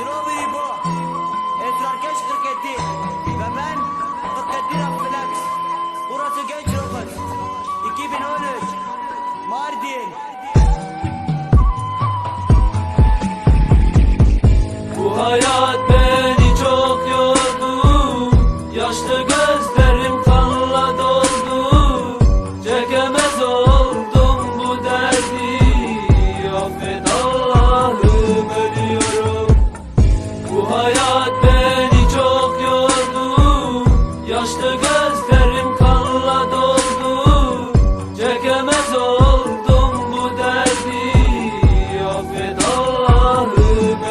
Slow İbo, Esrar Geç 47 ve ben 47 Reflex. Burası Genç Rockers. 2013 Mardin. Bu hayat Yaşlı gözlerim kanla doldu. Çekemez oldum bu derdi. Affet Allah'ım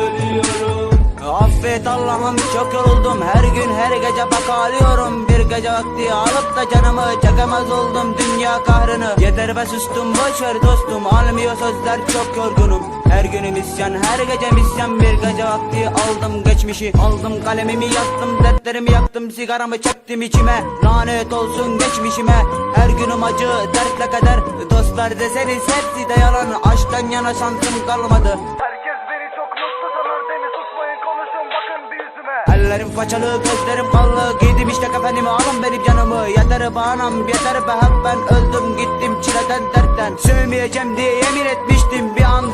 ölüyorum Affet Allah'ım çok yoruldum. Her gün her gece bak ağlıyorum. Bir gece vakti alıp da canımı Çekemez oldum. Dünya kahrını Yeter be sustum. Boş ver dostum Almıyor sözler. Çok yorgunum Her günüm isyan her gece misyan Bir gece vakti aldım geçmişi. Aldım kalemimi yaktım dertlerimi yaktım. Sigaramı çektim içime. Lanet olsun geçmişime. Her günüm acı dertle kader. Dostlar deseniz hepsi de yalan. Aşktan yana şansım kalmadı. Herkes beni çok mutlu sanır Beni tutmayın konuşun bakın bir yüzüme. Ellerim façalı gözlerim kallı Giydim işte kefenimi alın benim canımı. Yeter bağnam yeter be hep ben öldüm. Gittim çileden dertten. Sevmeyeceğim diye yemin etmiştim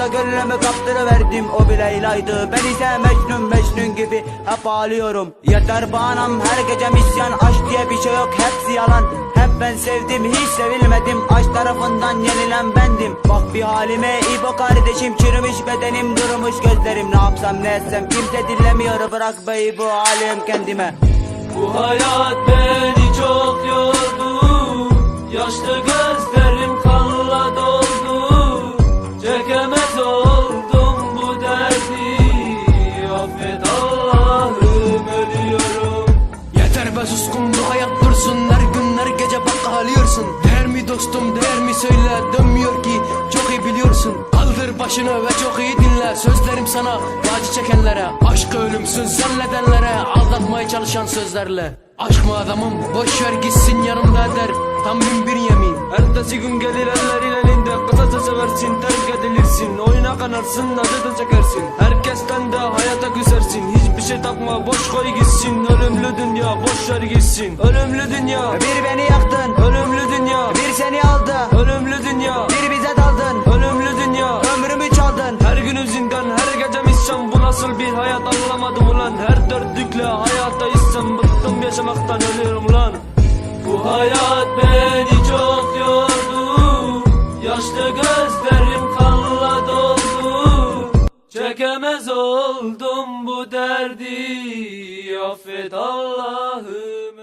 Anda gönlümü kaptırıverdim O bir Leyla'ydı. Ben ise Mecnun Mecnun gibi hep ağlıyorum. Yeter bağnam her gece misyan Aşk diye bir şey yok hepsi yalan. Hep ben sevdim hiç sevilmedim. Aşk tarafından yenilen bendim. Bak bir halime İbo kardeşim Çürümüş bedenim durmuş. Gözlerim Ne yapsam ne etsem kimse dinlemiyor Bırak be bu halim kendime. Bu hayat beni mi dostum değer mi söyle Dönmüyor ki çok iyi biliyorsun. Kaldır başını ve çok iyi dinle. Sözlerim sana acı çekenlere. Aşkı ölümsüz zannedenlere. Aldatmaya çalışan sözlerle. Aşk mı adamım boş ver gitsin yanımda der. Tam bin bir yemin. Ertesi gün gelir ellerin elinde Kısaca seversin terk edilirsin. Oyuna kanarsın acı da çekersin. Herkesten de hayata küsersin. Hiçbir şey takma boş koy gitsin. Ölümlü dünya boş ver gitsin. Ölümlü dünya. Bir beni yaktın. Ölümlü Her günüm zindan her gecem isyan Bu nasıl bir hayat anlamadım ulan. Her dörtlükle hayata isyan Bıktım yaşamaktan ölüyorum ulan. Bu hayat beni çok yordu. Yaşlı gözlerim kanla doldu. Çekemez oldum bu derdi. Affet Allah'ım